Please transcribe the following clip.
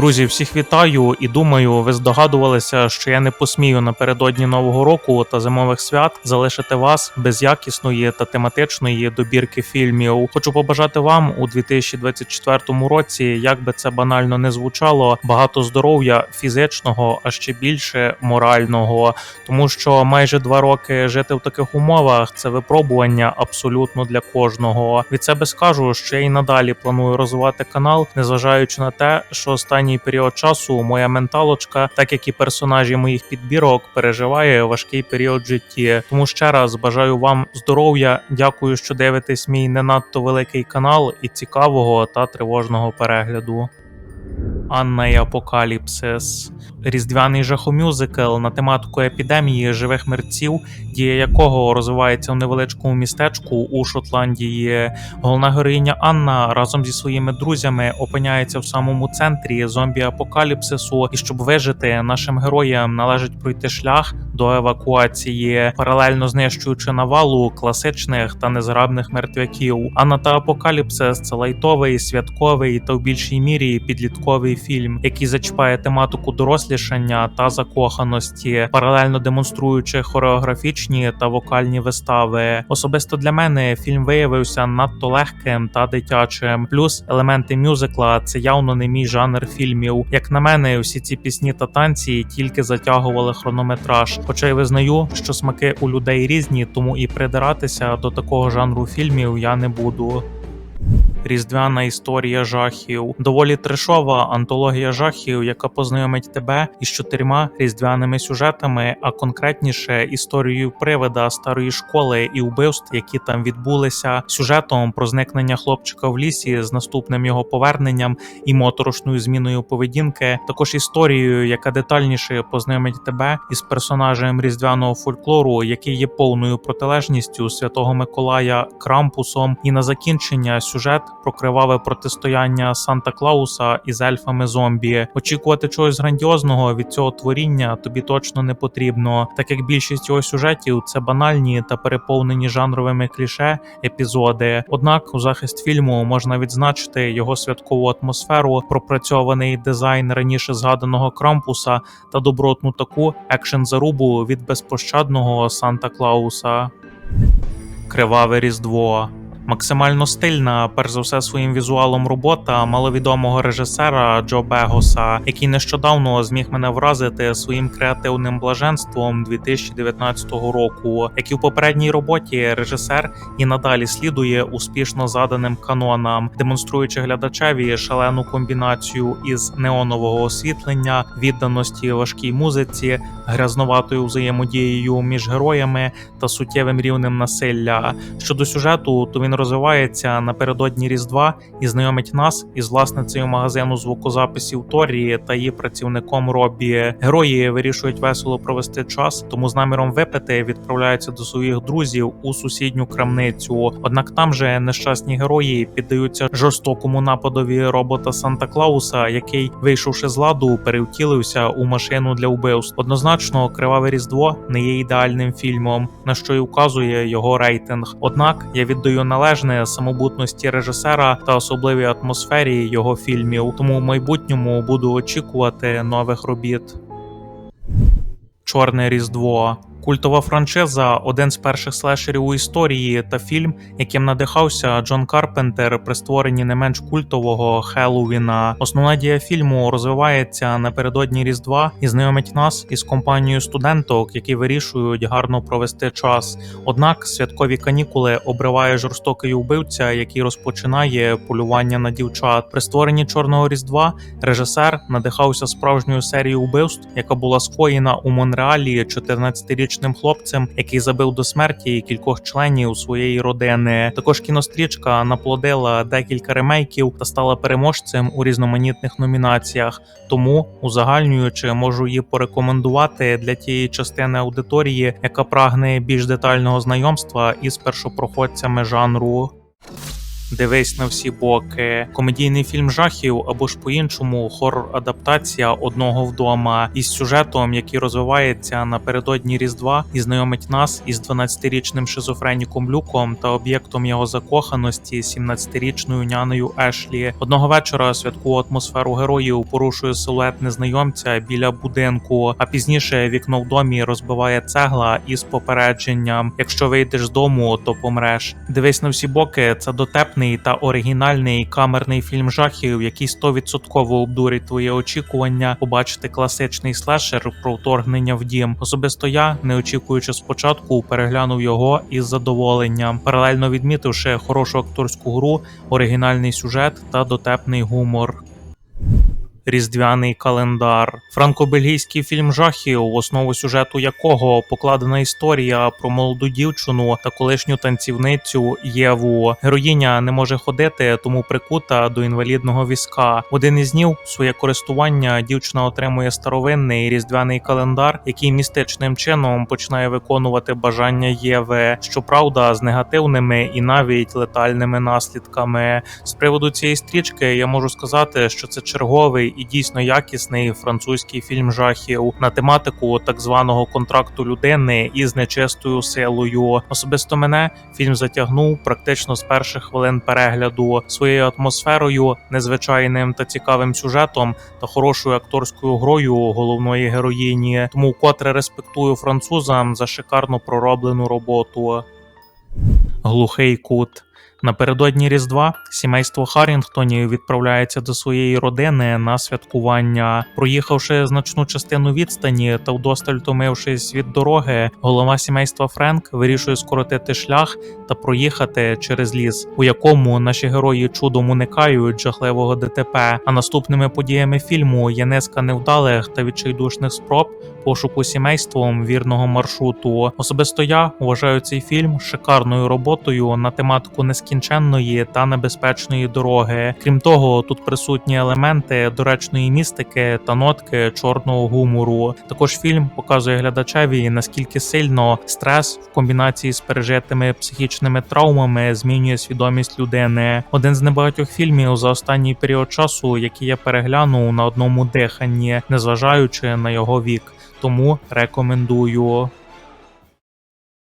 Друзі, всіх вітаю і думаю, ви здогадувалися, що я не посмію напередодні нового року та зимових свят залишити вас без якісної та тематичної добірки фільмів. Хочу побажати вам у 2024 році, як би це банально не звучало, багато здоров'я фізичного, а ще більше морального, тому що майже два роки жити в таких умовах це випробування абсолютно для кожного. Від себе скажу, що я і надалі планую розвивати канал, незважаючи на те, що останній період часу моя менталочка, так як і персонажі моїх підбірок, переживає важкий період в житті. Тому ще раз бажаю вам здоров'я. Дякую, що дивитесь мій не надто великий канал і цікавого та тривожного перегляду. Анна і Апокаліпсис, різдвяний жахомюзикл на тематику епідемії живих мерців, дія якого розвивається в невеличкому містечку у Шотландії. Головна героїня Анна разом зі своїми друзями опиняється в самому центрі зомбі-апокаліпсису, і щоб вижити, нашим героям належить пройти шлях до евакуації, паралельно знищуючи навалу класичних та незграбних мертвяків. Анна та Апокаліпсис це лайтовий, святковий та в більшій мірі підлітковий фільм, який зачіпає тематику дорослішання та закоханості, паралельно демонструючи хореографічні та вокальні вистави. Особисто для мене фільм виявився надто легким та дитячим. Плюс елементи мюзикла це явно не мій жанр фільмів. Як на мене, всі ці пісні та танці тільки затягували хронометраж. Хоча й визнаю, що смаки у людей різні, тому і придиратися до такого жанру фільмів я не буду. Різдвяна історія жахів, доволі трешова антологія жахів, яка познайомить тебе із чотирма різдвяними сюжетами, а конкретніше історією привида старої школи і вбивств, які там відбулися, сюжетом про зникнення хлопчика в лісі з наступним його поверненням і моторошною зміною поведінки. Також історією, яка детальніше познайомить тебе із персонажем різдвяного фольклору, який є повною протилежністю святого Миколая Крампусом, і на закінчення сюжет про криваве протистояння Санта Клауса із ельфами зомбі. Очікувати чогось грандіозного від цього творіння тобі точно не потрібно, так як більшість його сюжетів це банальні та переповнені жанровими кліше епізоди. Однак, у захист фільму можна відзначити його святкову атмосферу, пропрацьований дизайн раніше згаданого Крампуса та добротну таку екшен зарубу від безпощадного Санта Клауса. Криваве Різдво. Максимально стильна, перш за все, своїм візуалом робота маловідомого режисера Джо Бегоса, який нещодавно зміг мене вразити своїм креативним блаженством 2019 року. Як і в попередній роботі, режисер і надалі слідує успішно заданим канонам, демонструючи глядачеві шалену комбінацію із неонового освітлення, відданості важкій музиці, грязноватою взаємодією між героями та суттєвим рівнем насилля. Щодо сюжету, то він розвивається напередодні Різдва і знайомить нас із власницею магазину звукозаписів Торі та її працівником Робі. Герої вирішують весело провести час, тому з наміром випити відправляються до своїх друзів у сусідню крамницю. Однак там же нещасні герої піддаються жорстокому нападові робота Санта Клауса, який, вийшовши з ладу, перевтілився у машину для вбивств. Однозначно, криваве різдво не є ідеальним фільмом, на що й указує його рейтинг. Однак я віддаю належне самобутності режисера та особливій атмосфері його фільмів. Тому в майбутньому буду очікувати нових робіт. Чорне Різдво. Культова франшиза один з перших слешерів у історії та фільм, яким надихався Джон Карпентер при створенні не менш культового Хеллоуіна. Основна дія фільму розвивається напередодні Різдва і знайомить нас із компанією студенток, які вирішують гарно провести час. Однак святкові канікули обриває жорстокий убивця, який розпочинає полювання на дівчат. При створенні чорного різдва режисер надихався справжньою серією вбивств, яка була скоєна у Монреалі 14-річним хлопцем, який забив до смерті кількох членів своєї родини. Також кінострічка наплодила декілька ремейків та стала переможцем у різноманітних номінаціях. Тому, узагальнюючи, можу її порекомендувати для тієї частини аудиторії, яка прагне більш детального знайомства із першопроходцями жанру. Дивись на всі боки, комедійний фільм жахів або ж по-іншому хорор-адаптація одного вдома із сюжетом, який розвивається напередодні Різдва і знайомить нас із 12-річним шизофреніком Люком та об'єктом його закоханості 17-річною няною Ешлі. Одного вечора святкову атмосферу героїв порушує силует незнайомця біля будинку, а пізніше вікно в домі розбиває цегла із попередженням: якщо вийдеш з дому, то помреш. Дивись на всі боки. Це дотепний та оригінальний камерний фільм жахів, який 100% обдурить твоє очікування побачити класичний слешер про вторгнення в дім. Особисто я, не очікуючи спочатку, переглянув його із задоволенням, паралельно відмітивши хорошу акторську гру, оригінальний сюжет та дотепний гумор. Різдвяний календар, франко-бельгійський фільм жахів, в основу сюжету якого покладена історія про молоду дівчину та колишню танцівницю Єву. Героїня не може ходити, тому прикута до інвалідного візка. Один із днів своє користування дівчина отримує старовинний різдвяний календар, який містичним чином починає виконувати бажання Єви, щоправда, з негативними і навіть летальними наслідками. З приводу цієї стрічки я можу сказати, що це черговий і дійсно якісний французький фільм жахів на тематику так званого контракту людини із нечистою силою. Особисто мене фільм затягнув практично з перших хвилин перегляду своєю атмосферою, незвичайним та цікавим сюжетом та хорошою акторською грою головної героїні. Тому вкотре респектую французам за шикарно пророблену роботу. Глухий кут. Напередодні Різдва сімейство Харрінгтонів відправляється до своєї родини на святкування. Проїхавши значну частину відстані та вдосталь втомившись від дороги, голова сімейства Френк вирішує скоротити шлях та проїхати через ліс, у якому наші герої чудом уникають жахливого ДТП. А наступними подіями фільму є низка невдалих та відчайдушних спроб пошуку сімейством вірного маршруту. Особисто я вважаю цей фільм шикарною роботою на тематику нескінченної та небезпечної дороги. Крім того, тут присутні елементи доречної містики та нотки чорного гумору. Також фільм показує глядачеві наскільки сильно стрес в комбінації з пережитими психічними травмами змінює свідомість людини. Один з небагатьох фільмів за останній період часу, який я переглянув на одному диханні, незважаючи на його вік. Тому рекомендую.